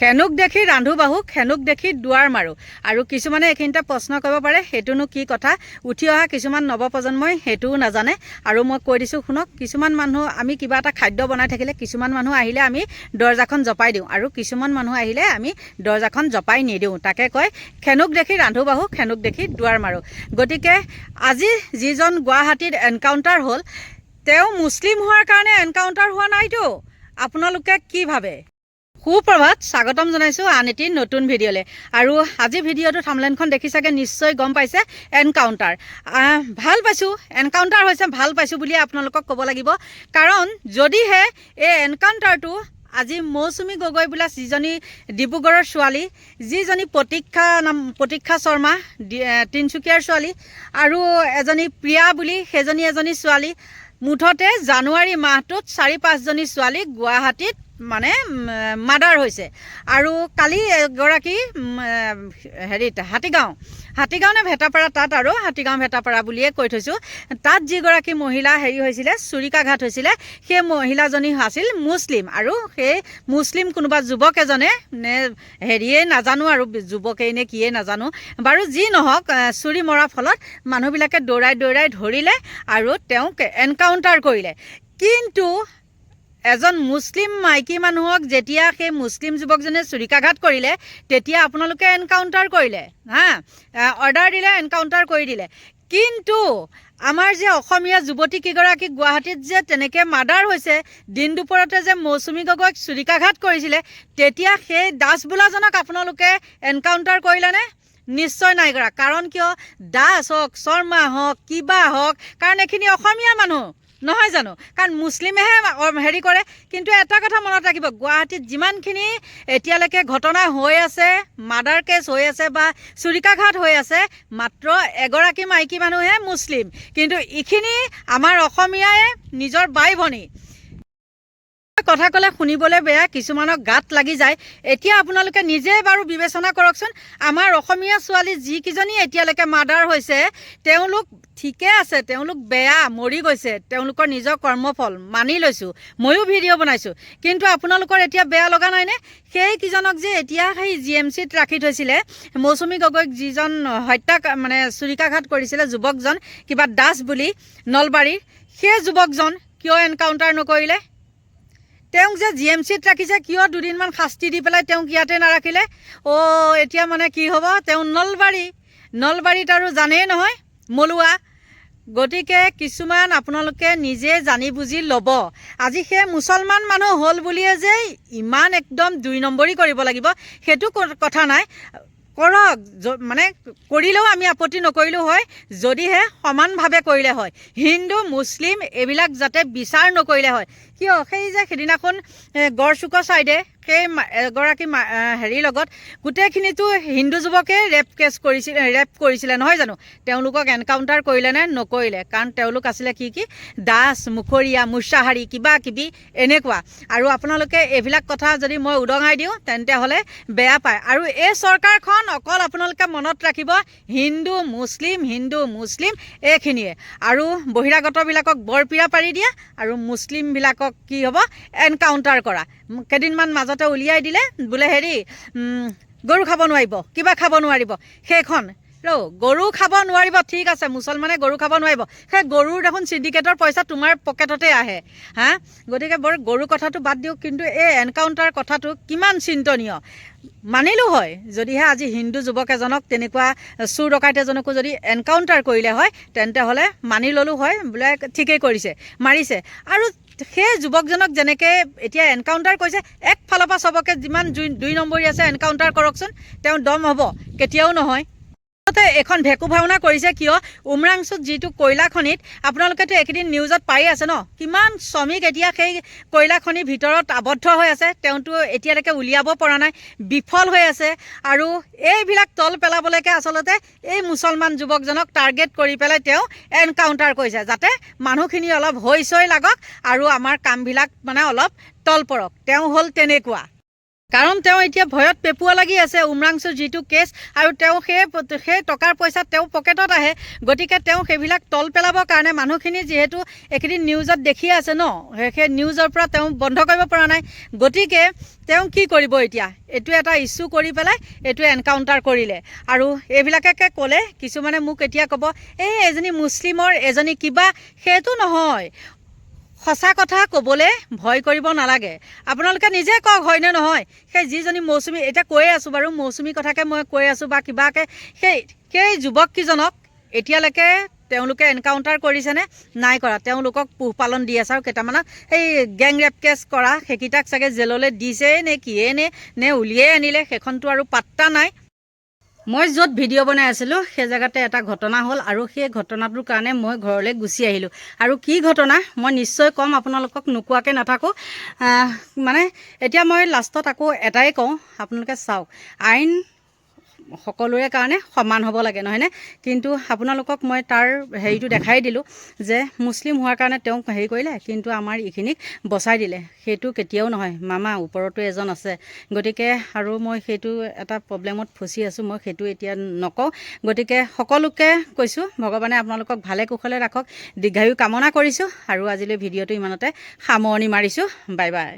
খেনুক দেখি ৰান্ধো বাহু খেনুক দেখি দুৱাৰ মাৰোঁ। আৰু কিছুমানে এইখিনিতে প্ৰশ্ন কৰিব পাৰে সেইটোনো কি কথা? উঠি অহা কিছুমান নৱপ্ৰজন্মই সেইটোও নাজানে। আৰু মই কৈ দিছোঁ শুনক কিছুমান মানুহ আমি কিবা এটা খাদ্য বনাই থাকিলে কিছুমান মানুহ আহিলে আমি দৰ্জাখন জপাই দিওঁ। আৰু কিছুমান মানুহ আহিলে আমি দৰ্জাখন জপাই নিদিওঁ। তাকে কয় খেনুক দেখি ৰান্ধো বাহু খেনুক দেখি দুৱাৰ মাৰোঁ। গতিকে আজি যিজন গুৱাহাটীত এনকাউণ্টাৰ হ'ল তেওঁ মুছলিম হোৱাৰ কাৰণে এনকাউণ্টাৰ হোৱা নাইতো। আপোনালোকে কি ভাবে? সুপ্ৰভাত স্বাগতম জনাইছোঁ আন এটি নতুন ভিডিঅ'লৈ। আৰু আজি ভিডিঅ'টো থামলেনখন দেখি চাগে নিশ্চয় গম পাইছে, এনকাউণ্টাৰ। ভালো পাইছোঁ, এনকাউণ্টাৰ হৈছে ভালো পাইছোঁ বুলিয়ে আপোনালোকক ক'ব লাগিব। কাৰণ যদিহে এই এনকাউণ্টাৰটো আজি মৌচুমী গগৈ বোলা যিজনী ডিব্ৰুগড়ৰ ছোৱালী, যিজনী প্ৰতীক্ষা নাম, প্ৰতীক্ষা শৰ্মা তিনিচুকীয়াৰ ছোৱালী, আৰু এজনী প্ৰিয়া বুলি সেইজনী এজনী ছোৱালী, মুঠতে জানুৱাৰী মাহটোত চাৰি পাঁচজনী ছোৱালী গুৱাহাটীত মানে মাৰ্ডাৰ হৈছে। আৰু কালি এগৰাকী হেৰিত হাতীগাঁও হাতীগাঁও নে ভেটাপাৰা, তাত আৰু হাতীগাঁও ভেটাপাৰা বুলিয়ে কৈ থৈছোঁ। তাত যিগৰাকী মহিলা হেৰি হৈছিলে চুৰিকাঘাত হৈছিলে, সেই মহিলাজনী আছিল মুছলিম। আৰু সেই মুছলিম কোনোবা যুৱক এজনে নে, হেৰিয়ে নাজানো আৰু যুৱকেই নে কিয়ে নাজানো। বাৰু যি নহওক চুৰি মৰাৰ ফলত মানুহবিলাকে দৌৰাই দৌৰাই ধৰিলে আৰু তেওঁক এনকাউণ্টাৰ কৰিলে। কিন্তু এজন মুছলিম মাইকী মানুহক যেতিয়া সেই মুছলিম যুৱকজনে চুৰিকাঘাত কৰিলে তেতিয়া আপোনালোকে এনকাউণ্টাৰ কৰিলে হা? অৰ্ডাৰ দিলে এনকাউণ্টাৰ কৰি দিলে। কিন্তু আমাৰ যে অসমীয়া যুৱতী কেইগৰাকী গুৱাহাটীত যে তেনেকৈ মাৰ্ডাৰ হৈছে দিন দুপৰতে যে মৌচুমী গগৈক চুৰিকাঘাত কৰিছিলে তেতিয়া সেই দাস বোলাজনক আপোনালোকে এনকাউণ্টাৰ কৰিলেনে? নিশ্চয় নাই কৰা। কাৰণ কিয়? দাস হওক শৰ্মা হওক কিবা হওক কাৰণ এইখিনি অসমীয়া মানুহ। নহয় জানো? কাৰণ মুছলিমেহে হেৰি কৰে, কিন্তু এটা কথা মনত ৰাখিব, গুৱাহাটীত যিমানখিনি এতিয়ালৈকে ঘটনা হৈ আছে মাৰ্ডাৰ কেছ হৈ আছে বা চুৰিকাঘাত হৈ আছে, মাত্ৰ এগৰাকী মাইকী মানুহে মুছলিম। কিন্তু ইখিনি আমাৰ অসমীয়াই নিজৰ বাই ভনী কথা ক'লে শুনিবলৈ বেয়া কিছুমানক গাত লাগি যায়। এতিয়া আপোনালোকে নিজে বাৰু বিবেচনা কৰকচোন আমাৰ অসমীয়া ছোৱালী যিকেইজনী এতিয়ালৈকে মাৰ্ডাৰ হৈছে তেওঁলোক ঠিকে আছে তেওঁলোক বেয়া মৰি গৈছে তেওঁলোকৰ নিজৰ কৰ্মফল মানি লৈছোঁ ময়ো ভিডিঅ' বনাইছোঁ। কিন্তু আপোনালোকৰ এতিয়া বেয়া লগা নাইনে? সেইকেইজনক যে এতিয়া সেই জি এম চিত ৰাখি থৈছিলে মৌচুমী গগৈক যিজন হত্যা মানে চুৰিকাঘাত কৰিছিলে যুৱকজন কিবা দাস বুলি নলবাৰীৰ সেই যুৱকজন কিয় এনকাউণ্টাৰ নকৰিলে? তেওঁক যে জি এম চিত ৰাখিছে কিয় দুদিনমান শাস্তি দি পেলাই তেওঁক ইয়াতে নাৰাখিলে? অ' এতিয়া মানে কি হ'ব? তেওঁ নলবাৰী নলবাৰীত আৰু জানেই নহয় মলুৱা গতিকে কিছুমান আপোনালোকে নিজে জানি বুজি ল'ব। আজি সেই মুছলমান মানুহ হ'ল বুলিয়ে যে ইমান একদম দুই নম্বৰী কৰিব লাগিব সেইটো কথা নাই। কৰক মানে কৰিলেও আমি আপত্তি নকৰিলেও হয় যদিহে সমানভাৱে কৰিলে হয়। হিন্দু মুছলিম এইবিলাক যাতে বিচাৰ নকৰিলে হয়। কিয়? সেই যে সেইদিনাখন এ, গড়চুকৰ ছাইডে সেই এগৰাকী হেৰিৰ লগত গোটেইখিনিতো হিন্দু যুৱকে ৰেপ কেছ কৰিছিলে ৰেপ কৰিছিলে নহয় জানো? তেওঁলোকক এনকাউণ্টাৰ কৰিলে নে নকৰিলে? কাৰণ তেওঁলোক আছিলে কি কি? দাস মুখৰীয়া মুছাহাৰী কিবা কিবি এনেকুৱা। আৰু আপোনালোকে এইবিলাক কথা যদি মই উদঙাই দিওঁ তেন্তে হ'লে বেয়া পায়। আৰু এই চৰকাৰখন অকল আপোনালোকে মনত ৰাখিব হিন্দু মুছলিম হিন্দু মুছলিম এইখিনিয়ে। আৰু বহিৰাগতবিলাকক বৰপীৰা পাৰি দিয়া আৰু মুছলিমবিলাকক কি হ'ব? এনকাউণ্টাৰ কৰা। কেইদিনমান মাজতে উলিয়াই দিলে বোলে হেৰি গৰু খাব নোৱাৰিব কিবা খাব নোৱাৰিব। সেইখন। ৰ গৰু খাব নোৱাৰিব ঠিক আছে মুছলমানে গৰু খাব নোৱাৰিব। সেই গৰুৰ দেখোন চিণ্ডিকেটৰ পইচা তোমাৰ পকেটতে আহে। হা? গতিকে বৰ গৰু কথাটো বাদ দিওঁ কিন্তু এই এনকাউণ্টাৰ কথাটো কিমান চিন্তনীয়। মানিলোঁ হয় যদিহে আজি হিন্দু যুৱক এজনক তেনেকুৱা চোৰ ডকাইত এজনকো যদি এনকাউণ্টাৰ কৰিলে হয় তেন্তে হ'লে মানি ল'লোঁ হয় বোলে ঠিকেই কৰিছে মাৰিছে। আৰু সেই যুৱকজনক যেনেকৈ এতিয়া এনকাউণ্টাৰ কৰিছে, একফালৰ পৰা চবকে যিমান দুই দুই নম্বৰী আছে এনকাউণ্টাৰ কৰকচোন তেওঁ দম হ'ব, কেতিয়াও নহয়। আচলতে এখন ভেকু ভাওনা কৰিছে কিয়? উমৰাংচুত যিটো কয়লা খনিত আপোনালোকেতো এইকেইদিন নিউজত পায়ে আছে ন? কিমান শ্ৰমিক এতিয়া সেই কয়লা খনিৰ ভিতৰত আবদ্ধ হৈ আছে, তেওঁতো এতিয়ালৈকে উলিয়াব পৰা নাই, বিফল হৈ আছে আৰু এইবিলাক তল পেলাবলৈকে আচলতে এই মুছলমান যুৱকজনক টাৰ্গেট কৰি পেলাই তেওঁ এনকাউণ্টাৰ কৰিছে, যাতে মানুহখিনি অলপ হৈ চৈ লাগক আৰু আমাৰ কামবিলাক মানে অলপ তল পৰক। তেওঁ হ'ল তেনেকুৱা। কাৰণ তেওঁ এতিয়া ভয়ত পেপুৱা লাগি আছে। উমৰাংচুৰ যিটো কেছ আৰু তেওঁ সেই সেই টকাৰ পইচা তেওঁ পকেটত আহে, গতিকে তেওঁ সেইবিলাক তল পেলাবৰ কাৰণে মানুহখিনি যিহেতু এইকেইদিন নিউজত দেখিয়ে আছে ন? সেই নিউজৰ পৰা তেওঁ বন্ধ কৰিব পৰা নাই। গতিকে তেওঁ কি কৰিব এতিয়া? এইটো এটা ইছ্যু কৰি পেলাই এইটো এনকাউণ্টাৰ কৰিলে। আৰু এইবিলাকে ক'লে, কিছুমানে মোক এতিয়া ক'ব এই এজনী মুছলিমৰ এজনী কিবা, সেইটো নহয়। সঁচা কথা ক'বলৈ ভয় কৰিব নালাগে। আপোনালোকে নিজে কওক হয়নে নহয়? সেই যিজনী মৌচুমী এতিয়া কৈয়ে আছোঁ বাৰু মৌচুমী কথাকে মই কৈ আছোঁ বা কিবাকে সেই সেই যুৱককেইজনক এতিয়ালৈকে তেওঁলোকে এনকাউণ্টাৰ কৰিছেনে? নাই কৰা। তেওঁলোকক পোহপালন দি আছে আৰু কেইটামানক। এই গেং ৰেপ কেছ কৰা সেইকেইটাক চাগে জেললৈ দিছেই নে কিয়ে নে নে উলিয়াই আনিলে সেইখনতো আৰু পাত্তা নাই। মই য'ত ভিডিঅ' বনাই আছিলোঁ সেই জেগাতে এটা ঘটনা হ'ল আৰু সেই ঘটনাটোৰ কাৰণে মই ঘৰলৈ গুচি আহিলোঁ। আৰু কি ঘটনা মই নিশ্চয় ক'ম আপোনালোকক নোকোৱাকৈ নাথাকোঁ। মানে এতিয়া মই লাষ্টত আকৌ এটাই কওঁ আপোনালোকে চাওক। আইন সকলোৰে কাৰণে সমান হ'ব লাগে নহয়নে? কিন্তু আপোনালোকক মই তাৰ হেৰিটো দেখাই দিলোঁ যে মুছলিম হোৱাৰ কাৰণে তেওঁক হেৰি কৰিলে কিন্তু আমাৰ এইখিনিক বচাই দিলে। সেইটো কেতিয়াও নহয়। মামা ওপৰতো এজন আছে। গতিকে আৰু মই সেইটো এটা প্ৰব্লেমত ফচি আছোঁ। মই সেইটো এতিয়া নকওঁ। গতিকে সকলোকে কৈছোঁ ভগৱানে আপোনালোকক ভালে কুশলে ৰাখক। দীৰ্ঘায়ু কামনা কৰিছোঁ আৰু আজিলৈ ভিডিঅ'টো ইমানতে সামৰণি মাৰিছোঁ। Bye bye.